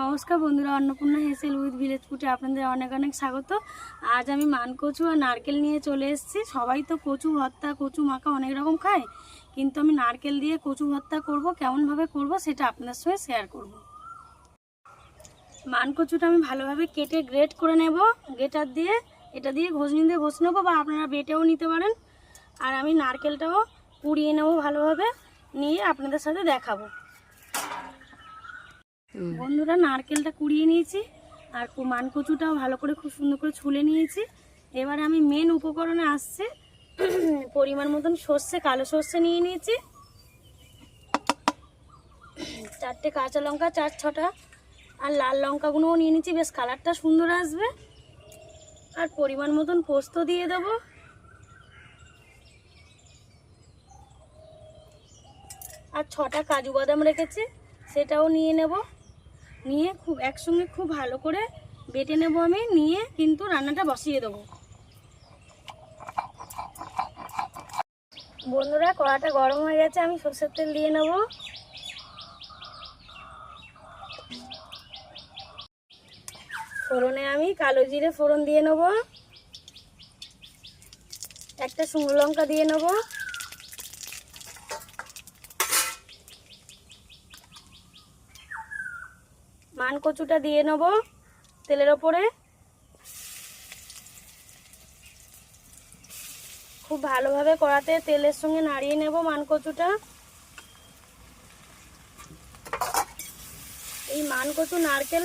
নমস্কার বন্ধুরা, Annapurna হেসেল with village ফুটে আপনাদের অনেক অনেক স্বাগত। আজ আমি মানকচু আর নারকেল নিয়ে চলে এসেছি। সবাই তো কচু ভর্তা, কচু মাখা অনেক রকম খায়, কিন্তু আমি নারকেল দিয়ে কচু ভর্তা করব, কেমনভাবে করব সেটা আপনাদের সঙ্গে শেয়ার করব। মানকচুটা আমি ভালোভাবে কেটে গ্রেট করে নেব। গ্রেটার দিয়ে, এটা দিয়ে ঘষনি দিয়ে ঘষে নেব বা আপনারা বেটেও নিতে পারেন। আর আমি নারকেলটাও পুড়িয়ে নেব ভালোভাবে, নিয়ে আপনাদের সাথে দেখাবো। বন্ধুরা, নারকেলটা কুড়িয়ে নিয়েছি আর মানকচুটাও ভালো করে খুব সুন্দর করে ছুলে নিয়েছি। এবার আমি মেন উপকরণে আসছে, পরিমাণ মতন সর্ষে, কালো সর্ষে নিয়ে নিয়েছি। চারটে কাঁচা লঙ্কা, চার ছটা, আর লাল লঙ্কাগুলোও নিয়ে নিয়েছি। বেশ কালারটা সুন্দর আসবে। আর পরিমাণ মতন পোস্ত দিয়ে দেবো। আর ছটা কাজু বাদাম রেখেছি, সেটাও নিয়ে নেব। নিয়ে খুব একসঙ্গে খুব ভালো করে বেটে নেব আমি, নিয়ে কিন্তু রান্নাটা বসিয়ে দেবো। বন্ধুরা, কড়াটা গরম হয়ে গেছে, আমি সর্ষের তেল দিয়ে নেব। ফোড়নে আমি কালো জিরে ফোড়ন দিয়ে নেব। একটা শুকনো লঙ্কা দিয়ে নেব। মান কচুটা দিয়ে নেব তেলের ওপরে। খুব ভালোভাবে কড়াতে তেলের সঙ্গে নাড়িয়ে নেব মান কচুটা। এই মান কচু নারকেল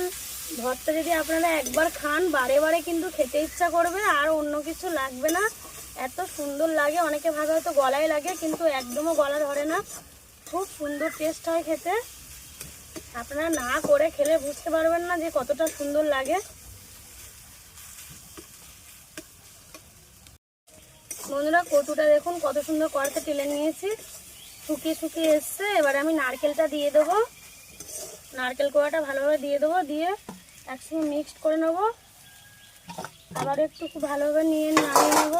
ভর্তা যদি আপনারা একবার খান, বারে বারে কিন্তু খেতে ইচ্ছা করবে আর অন্য কিছু লাগবে না। এত সুন্দর লাগে, অনেকে ভাবে হয়তো গলায় লাগে, কিন্তু একদমও গলা ধরে না। খুব সুন্দর টেস্ট হয় খেতে। আপনারা না করে খেলে বুঝতে পারবেন না যে কতটা সুন্দর লাগে। বন্ধুরা, কচুটা দেখুন, কত সুন্দর কড়াতে টেলে নিয়েছি। শুকিয়ে শুকিয়ে এসছে, এবার আমি নারকেলটা দিয়ে দেবো। নারকেল কোড়াটা ভালোভাবে দিয়ে দেবো, দিয়ে একসঙ্গে মিক্সড করে নেব। আবার একটু খুব ভালোভাবে নিয়ে নামিয়ে নেব।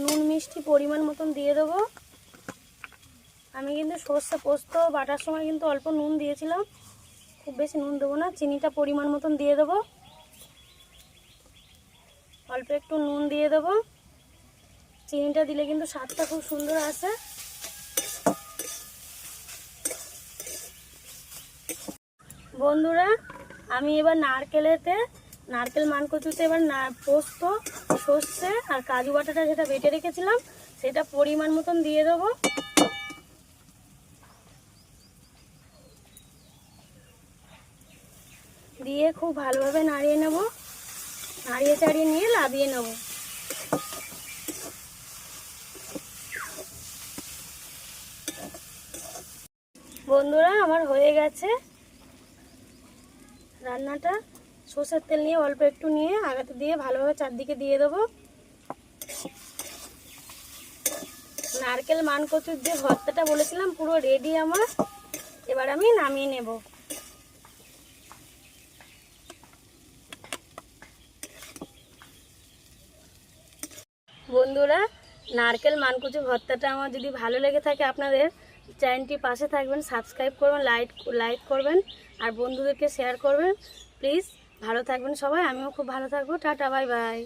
নুন মিষ্টি পরিমাণ মতন দিয়ে দেবো। আমি কিন্তু সর্ষে পোস্ত, বাটার সময় কিন্তু অল্প নুন দিয়েছিলাম। খুব বেশি নুন দেবো না, চিনিটা পরিমাণ মতন দিয়ে দেবো। অল্প একটু নুন দিয়ে দেবো। চিনিটা দিলে কিন্তু স্বাদটা খুব সুন্দর আসে। বন্ধুরা, আমি এবার নারকেলেতে, নারকেল মানকচুতে এবার না, পোস্ত, সর্ষে আর কাজু বাটাটা যেটা বেটে রেখেছিলাম, সেটা পরিমাণ মতন দিয়ে দেবো। দিয়ে খুব ভালোভাবে নাড়িয়ে নেব। নাড়িয়ে চাড়িয়ে নিয়ে লাভিয়ে নেব। বন্ধুরা, আমার হয়ে গেছে। রান্নাটা সর্ষের তেল নিয়ে অল্প একটু নিয়ে আগাতে দিয়ে ভালোভাবে চারদিকে দিয়ে দেবো। নারকেল, মানকচুর যে ভর্তাটা বলেছিলাম, পুরো রেডি আমার। এবার আমি নামিয়ে নেব। বন্ধুরা, নারকেল মানকুচি ভর্তাটা আমার যদি ভালো লেগে থাকে আপনাদের, চ্যানেলটি পাশে থাকবেন, সাবস্ক্রাইব করবেন, লাইক লাইক করবেন, আর বন্ধুদেরকে শেয়ার করবেন। প্লিজ, ভালো থাকবেন সবাই, আমিও খুব ভালো থাকব। Tata, bye bye.